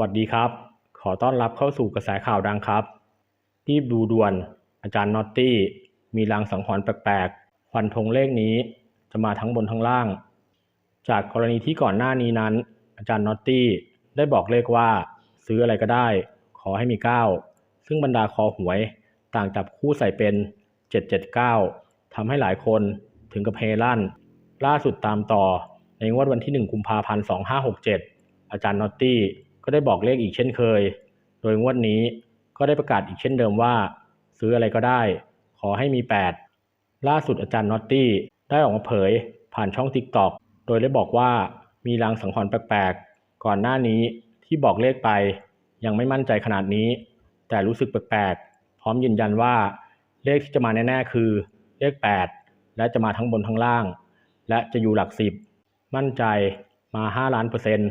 วัสดีครับ ขอต้อนรับเข้าสู่กระแสข่าวดังครับรีบดูด่วน อาจารย์นอตตี้ มีลางสังหรณ์แปลกๆฟันธงเลขนี้จะมาทั้งบนทั้งล่าง จากกรณีที่ก่อนหน้านี้นั้น อาจารย์นอตตี้ได้บอกเลขว่า ซื้ออะไรก็ได้ ขอให้มี 9 ซึ่งบรรดาคอหวย ต่างจับคู่ใส่เป็น 779ทำให้หลายคนถึงกับเฮลั่น ล่าสุดตามต่อในงวดวันที่ 1 กุมภาพันธ์ 2567 อาจารย์นอตตี้ ก็ได้บอกเลขอีกเช่นเคย โดยงวดนี้ก็ได้ประกาศอีกเช่นเดิมว่า ซื้ออะไรก็ได้ ขอให้มี 8 ล่าสุดอาจารย์นอตตี้ได้ออกมาเผย ผ่านช่อง TikTok โดยได้บอกว่ามีลางสังหรณ์แปลกๆ ก่อนหน้านี้ที่บอกเลขไป ยังไม่มั่นใจขนาดนี้ แต่รู้สึกแปลกๆ พร้อมยืนยันว่า เลขที่จะมาแน่ๆคือเลข 8 และจะมาทั้งบนทั้งล่าง และจะอยู่หลักสิบมั่นใจมา 5 ล้านเปอร์เซ็นต์